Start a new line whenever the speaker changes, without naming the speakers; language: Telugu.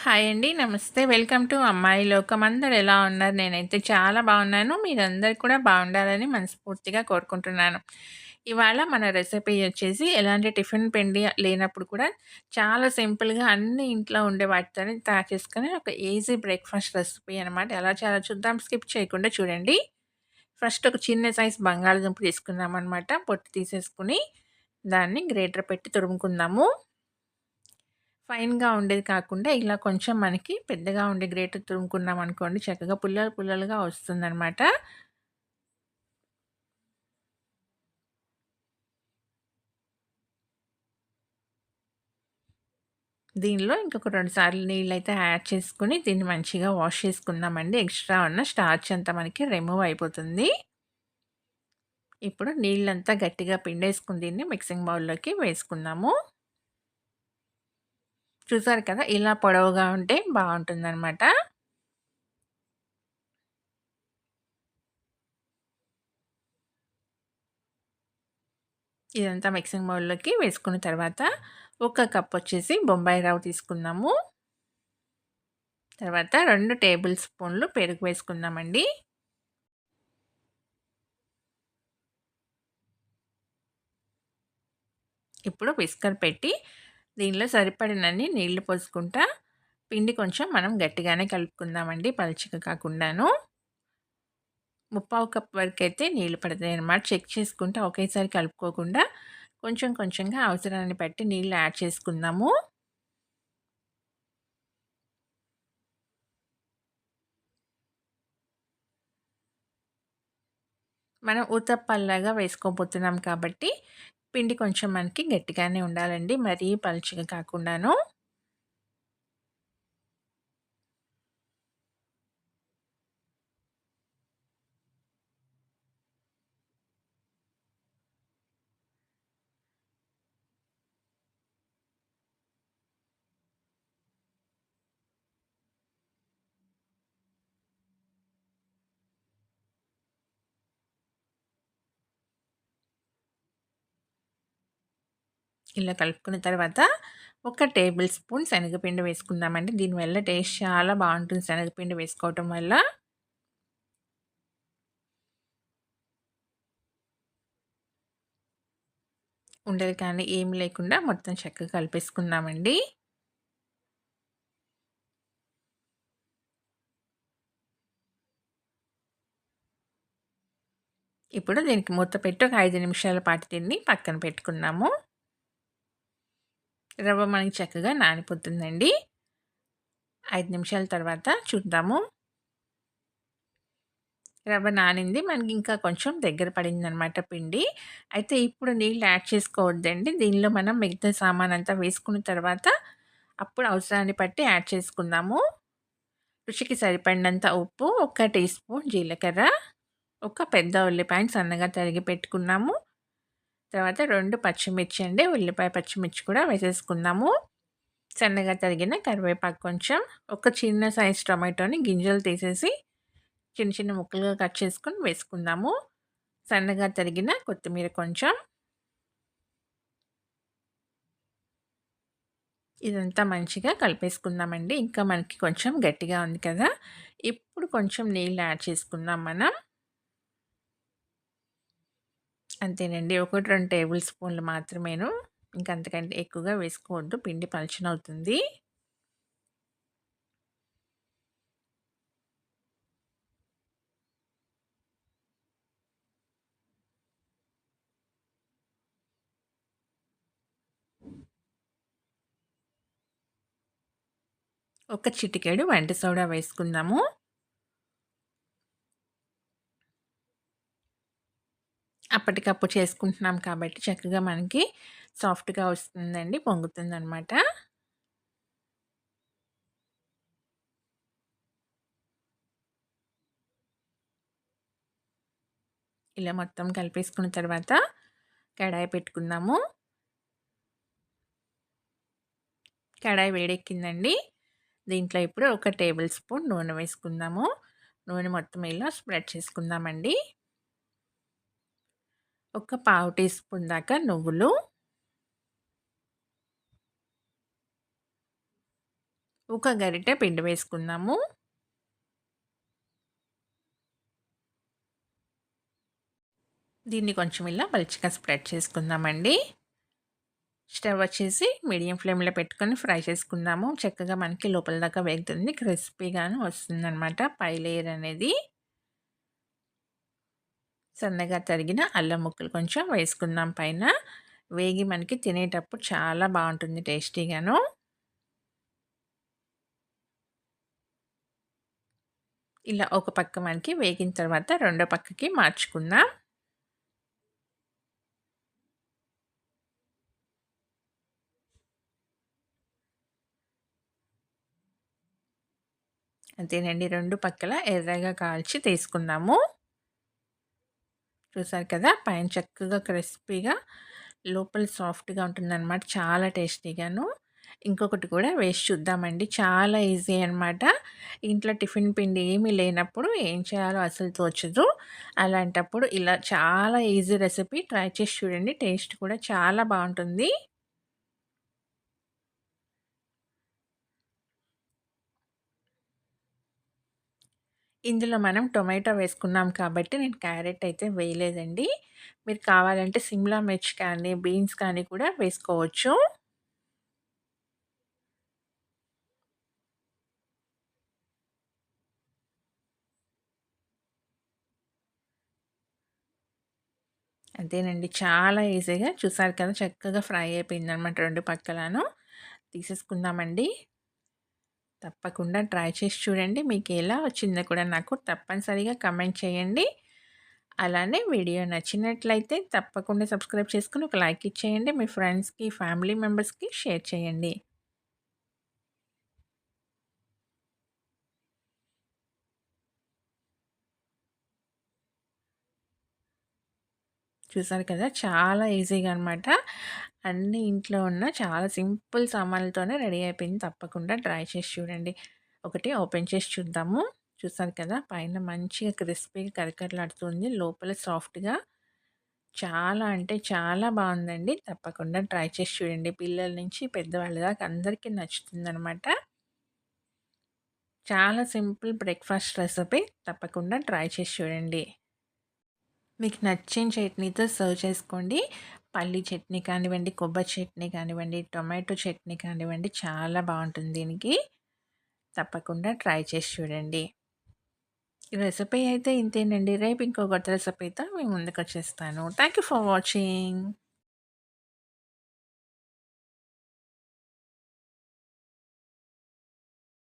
హాయ్ అండి. నమస్తే. వెల్కమ్ టు అమ్మాయి లోకం. అందరు ఎలా ఉన్నారు? నేనైతే చాలా బాగున్నాను. మీరందరు కూడా బాగుండాలని మనస్ఫూర్తిగా కోరుకుంటున్నాను. ఇవాళ మన రెసిపీ వచ్చేసి ఎలాంటి టిఫిన్ పిండి లేనప్పుడు కూడా చాలా సింపుల్‌గా అన్ని ఇంట్లో ఉండే వాటితోనే తయారు చేసుకుని ఒక ఈజీ బ్రేక్‌ఫాస్ట్ రెసిపీ అనమాట. ఎలా చాలా చూద్దాం. స్కిప్ చేయకుండా చూడండి. ఫస్ట్ ఒక చిన్న సైజ్ బంగాళదుంప తీసుకున్నామనమాట. పొట్టు తీసేసుకుని దాన్ని గ్రేటర్ పెట్టి తురుముకుందాము. ఫైన్‌గా ఉండేది కాకుండా ఇలా కొంచెం మనకి పెద్దగా ఉండే గ్రేటర్ తురుముకున్నాం అనుకోండి చక్కగా పుల్లలు పుల్లలుగా వస్తుందనమాట. దీనిలో ఇంకొక రెండు సార్లు నీళ్ళైతే యాడ్ చేసుకుని దీన్ని మంచిగా వాష్ చేసుకుందామండి. ఎక్స్ట్రా ఉన్న స్టార్చ్ అంతా మనకి రిమూవ్ అయిపోతుంది. ఇప్పుడు నీళ్ళంతా గట్టిగా పిండేసుకుని దీన్ని మిక్సింగ్ బౌల్‌లోకి వేసుకుందాము. చూసారు కదా! ఇలా పొడవుగా ఉంటే బావుంటుందనమాట. ఇదంతా మిక్సింగ్ బౌల్‌లోకి వేసుకున్న తర్వాత ఒక కప్ వచ్చేసి బొంబాయి రవ్వ తీసుకుందాము. తర్వాత రెండు టేబుల్ స్పూన్లు పెరుగు వేసుకుందామండి. ఇప్పుడు విస్కర్ పెట్టి దీనిలో సరిపడినన్ని నీళ్ళు పోసుకుంటా పిండి కొంచెం మనం గట్టిగానే కలుపుకుందామండి పలుచగా కాకుండాను. ముప్పావు కప్ వరకు అయితే నీళ్ళు పడతాయి అన్నమాట. చెక్ చేసుకుంటా ఒకేసారి కలుపుకోకుండా కొంచెం కొంచెంగా అవసరాన్ని బట్టి నీళ్ళు యాడ్ చేసుకుందాము. మనం ఊతప్పల్లాగా వేసుకోబోతున్నాం కాబట్టి పిండి కొంచెం మనకి గట్టిగానే ఉండాలండి. మరీ పలుచగా కాకుండాను. ఇలా కలుపుకున్న తర్వాత ఒక టేబుల్ స్పూన్ శనగపిండి వేసుకుందామండి. దీనివల్ల టేస్ట్ చాలా బాగుంటుంది శనగపిండి వేసుకోవటం వల్ల. ఉండలు కానీ ఏమి లేకుండా మొత్తం చక్కగా కలిపేసుకుందామండి. ఇప్పుడు దీనికి మూత పెట్టి ఒక ఐదు నిమిషాల పాటు తిని పక్కన పెట్టుకున్నాము రవ్వ మనకి చక్కగా నానిపోతుందండి. ఐదు నిమిషాల తర్వాత చూద్దాము. రవ్వ నానింది. మనకి ఇంకా కొంచెం దగ్గర పడింది అనమాట పిండి. అయితే ఇప్పుడు నీళ్ళు యాడ్ చేసుకోవద్దండి. దీనిలో మనం మిగతా సామాన్ అంతా వేసుకున్న తర్వాత అప్పుడు అవసరాన్ని బట్టి యాడ్ చేసుకుందాము. రుచికి సరిపడినంత ఉప్పు ఒక టీ స్పూన్ జీలకర్ర ఒక పెద్ద ఉల్లిపాయని సన్నగా తరిగి పెట్టుకున్నాము. తర్వాత రెండు పచ్చిమిర్చి అండి. ఉల్లిపాయ పచ్చిమిర్చి కూడా వేసేసుకుందాము. సన్నగా తరిగిన కరివేపాకు కొంచెం ఒక చిన్న సైజ్ టొమాటోని గింజలు తీసేసి చిన్న చిన్న ముక్కలుగా కట్ చేసుకొని వేసుకుందాము. సన్నగా తరిగిన కొత్తిమీర కొంచెం. ఇదంతా మంచిగా కలిపేసుకుందామండి. ఇంకా మనకి కొంచెం గట్టిగా ఉంది కదా. ఇప్పుడు కొంచెం నీళ్ళు యాడ్ చేసుకుందాం మనం. అంతేనండి. ఒకటి రెండు టేబుల్ స్పూన్లు మాత్రమేను. ఇంకా అంతకంటే ఎక్కువగా వేసుకోవద్దు. పిండి పలచనవుతుంది ఒక చిటికేడు వంట సోడా వేసుకుందాము. అప్పటికప్పుడు చేసుకుంటున్నాం కాబట్టి చక్కగా మనకి సాఫ్ట్గా వస్తుందండి పొంగుతుంది అనమాట ఇలా మొత్తం కలిపేసుకున్న తర్వాత కడాయి పెట్టుకుందాము. కడాయి వేడెక్కిందండి. దీంట్లో ఇప్పుడు ఒక టేబుల్ స్పూన్ నూనె వేసుకుందాము. నూనె మొత్తం ఇలా స్ప్రెడ్ చేసుకుందామండి. ఒక పావు టీ స్పూన్ దాకా నువ్వులు ఒక గరిటె పిండి వేసుకుందాము. దీన్ని కొంచెం ఇలా పలుచగా స్ప్రెడ్ చేసుకుందామండి. స్టవ్ వచ్చేసి మీడియం ఫ్లేమ్‌లో పెట్టుకొని ఫ్రై చేసుకుందాము. చక్కగా మనకి లోపల దాకా వేగుతుంది. క్రిస్పీగాను వస్తుందన్నమాట పై లేయర్ అనేది. సన్నగా తరిగిన అల్లం ముక్కలు కొంచెం వేసుకుందాం పైన. వేగి మనకి తినేటప్పుడు చాలా బాగుంటుంది టేస్టీగాను. ఇలా ఒక పక్క మనకి వేగిన తర్వాత రెండో పక్కకి మార్చుకుందాం. అంతేనండి. రెండు పక్కల ఎర్రగా కాల్చి తీసుకున్నాము చూసారు కదా! పైన చక్కగా క్రిస్పీగా లోపల సాఫ్ట్‌గా ఉంటుందనమాట. చాలా టేస్టీగాను. ఇంకొకటి కూడా వేసి చూద్దామండి. చాలా ఈజీ అనమాట. ఇంట్లో టిఫిన్ పిండి ఏమీ లేనప్పుడు ఏం చేయాలో అసలు తోచదు. అలాంటప్పుడు ఇలా చాలా ఈజీ రెసిపీ ట్రై చేసి చూడండి. టేస్ట్ కూడా చాలా బాగుంటుంది ఇందులో మనం టొమాటో వేసుకున్నాం కాబట్టి నేను క్యారెట్ అయితే వేయలేదండి. మీరు కావాలంటే సిమ్లా మిర్చి కానీ, బీన్స్ కానీ కూడా వేసుకోవచ్చు. అంతేనండి. చాలా ఈజీగా చూసారు కదా! చక్కగా ఫ్రై అయిపోయిందనమాట రెండు పక్కలను తీసేసుకుందామండి. తప్పకుండా ట్రై చేసి చూడండి. మీకు ఎలా వచ్చిందో కూడా నాకు తప్పనిసరిగా కమెంట్ చేయండి. అలానే వీడియో నచ్చినట్లయితే తప్పకుండా సబ్స్క్రైబ్ చేసుకొని ఒక లైక్ ఇచ్చేయండి. మీ ఫ్రెండ్స్‌కి, ఫ్యామిలీ మెంబర్స్‌కి షేర్ చేయండి. చూసారు కదా! చాలా ఈజీగా అనమాట. అన్నీ ఇంట్లో ఉన్న చాలా సింపుల్ సామాన్లతోనే రెడీ అయిపోయింది. తప్పకుండా ట్రై చేసి చూడండి. ఒకటి ఓపెన్ చేసి చూద్దాము. చూసారు కదా! పైన మంచిగా క్రిస్పీగా కరకరలాడుతుంది. లోపల సాఫ్ట్‌గా చాలా అంటే చాలా బాగుందండి తప్పకుండా ట్రై చేసి చూడండి. పిల్లల నుంచి పెద్దవాళ్ళ దాకా అందరికీ నచ్చుతుందనమాట. చాలా సింపుల్ బ్రేక్‌ఫాస్ట్ రెసిపీ. తప్పకుండా ట్రై చేసి చూడండి. మీకు నచ్చిన చట్నీతో సర్వ్ చేసుకోండి. పల్లి చట్నీ కానివ్వండి, కొబ్బరి చట్నీ కానివ్వండి, టొమాటో చట్నీ కానివ్వండి చాలా బాగుంటుంది దీనికి. తప్పకుండా ట్రై చేసి చూడండి. ఈ రెసిపీ అయితే ఇంతేనండి. రేపు ఇంకో కొత్త రెసిపీతో మీ ముందుకొచ్చేస్తాను. Thank you for watching.